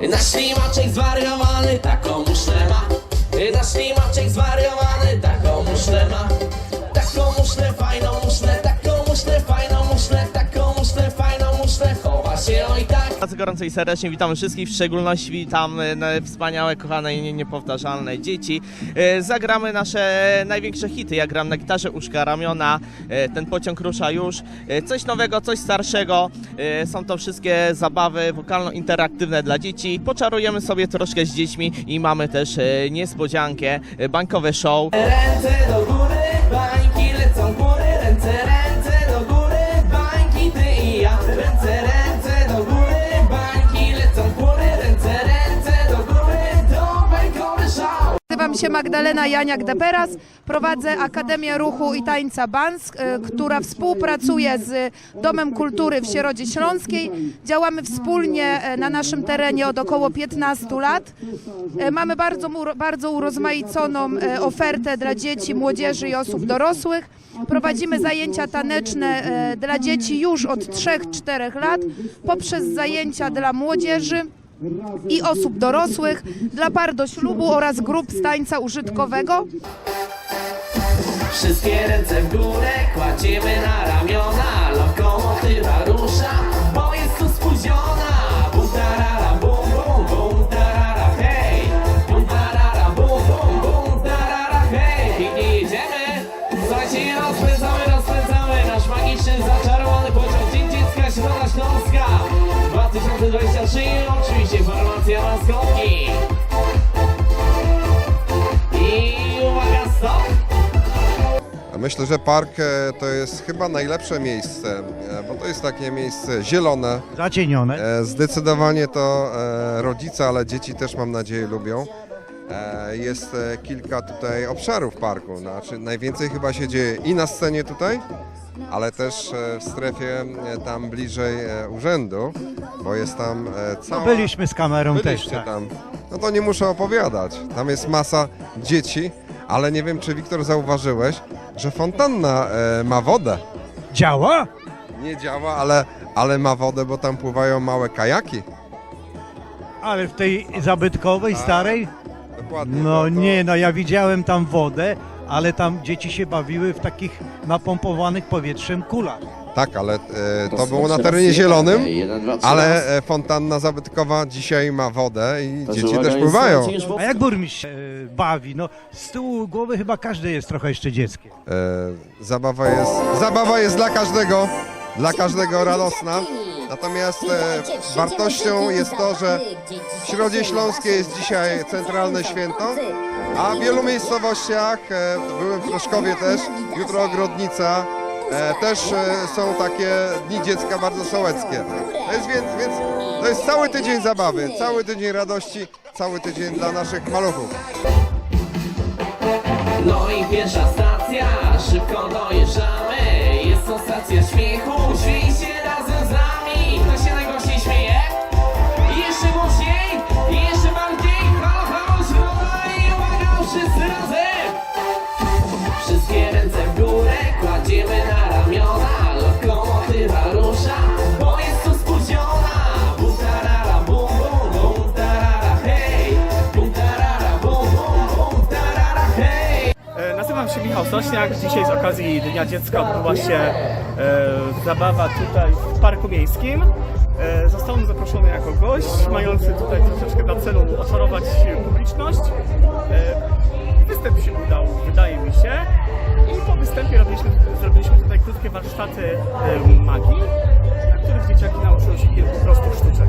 And I see Bardzo gorąco i serdecznie witam wszystkich, w szczególności witam wspaniałe, kochane i nie- niepowtarzalne dzieci. E, Zagramy nasze największe hity. Ja gram na gitarze Uszka Ramiona, e, ten pociąg rusza już. E, Coś nowego, coś starszego. Są to wszystkie zabawy wokalno-interaktywne dla dzieci. Poczarujemy sobie troszkę z dziećmi i mamy też niespodziankę, e, bańkowe show. Ręce do góry, Nazywam się Magdalena Janiak-Deperas, prowadzę Akademię Ruchu i Tańca Bansk, e, która współpracuje z Domem Kultury w Sierodzie Śląskiej. Działamy wspólnie e, na naszym terenie od około 15 lat. E, Mamy bardzo, bardzo urozmaiconą ofertę dla dzieci, młodzieży i osób dorosłych. Prowadzimy zajęcia taneczne dla dzieci już od 3-4 lat poprzez zajęcia dla młodzieży i osób dorosłych, dla par do ślubu oraz grup z tańca użytkowego. Wszystkie ręce w górę kładziemy na ramiona Lokomotywa rusza, formacja maskotki I uwaga stop Myślę, że park e, to jest chyba najlepsze miejsce, e, bo to jest takie miejsce zielone. Zacienione. E, Zdecydowanie to e, rodzice, ale dzieci też mam nadzieję lubią. E, Jest e, kilka tutaj obszarów parku. Znaczy, najwięcej chyba się dzieje i na scenie tutaj, ale też e, w strefie e, tam bliżej e, urzędu, bo jest tam cała... Byliśmy z kamerą też. Byliście Tak. tam. No to nie muszę opowiadać. Tam jest masa dzieci, ale nie wiem, czy Wiktor zauważyłeś, że fontanna ma wodę. Działa? Nie działa, ale, ale ma wodę, bo tam pływają małe kajaki. Ale w tej zabytkowej, starej? Dokładnie. No to- to- nie, no ja widziałem tam wodę, ale tam dzieci się bawiły w takich napompowanych powietrzem kulach. Tak, ale e, to było na terenie zielonym, ale e, fontanna zabytkowa dzisiaj ma wodę i dzieci też pływają. A jak burmistrz się e, bawi? No z tyłu głowy chyba każde jest trochę jeszcze dzieckiem. E, zabawa, jest, zabawa jest dla każdego, dla każdego radosna. Natomiast e, wartością jest to, że w Środzie Śląskiej jest dzisiaj centralne święto, a w wielu miejscowościach, e, byłem w Proszkowie też, jutro Ogrodnica, e, też e, są takie dni dziecka bardzo sołeckie. To jest więc, więc to jest cały tydzień zabawy, cały tydzień radości, cały tydzień dla naszych maluchów. No i pierwsza stacja, szybko dojeżdżamy. Jest to stacja śmiechu, śmiejcie razem kładziemy na ramiona Lokomotywa rusza, bo jest tu spóźniona Bum tarara, bum bum, bum tarara, hej Bum tarara, bum bum, bum tarara, hej E, Nazywam się Michał Sośniak. Dzisiaj z okazji Dnia Dziecka odbyła się e, zabawa tutaj w Parku Miejskim. E, zostałem zaproszony jako gość, mający tutaj troszeczkę na celu oczarować publiczność. E, występ się udał, wydaje mi się. I krótkie warsztaty magii, na których dzieciaki nauczyły się kilku prostych sztuczek.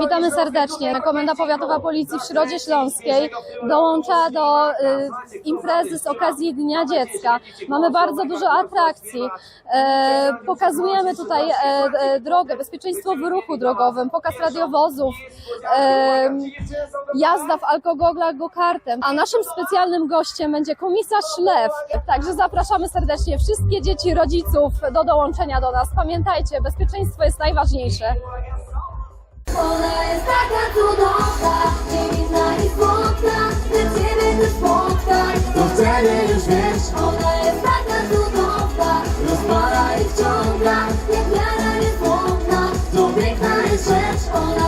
Witamy serdecznie. Komenda Powiatowa Policji w Środzie Śląskiej dołącza do y, imprezy z okazji Dnia Dziecka. Mamy bardzo dużo atrakcji. E, pokazujemy tutaj e, e, drogę, bezpieczeństwo w ruchu drogowym, pokaz radiowozów, jazda w alkogoglach go-kartem. A naszym specjalnym gościem będzie komisarz Lew. Także zapraszamy serdecznie wszystkie dzieci, rodziców do dołączenia do nas. Pamiętajcie, bezpieczeństwo jest najważniejsze. Ona jest taka cudowna, niewinna i słodka, gdy ciebie tu spotka, to wtedy już wiesz, ona jest taka cudowna, rozpala i wciąga, jak wiara niezłomna, to piękna jest rzecz, ona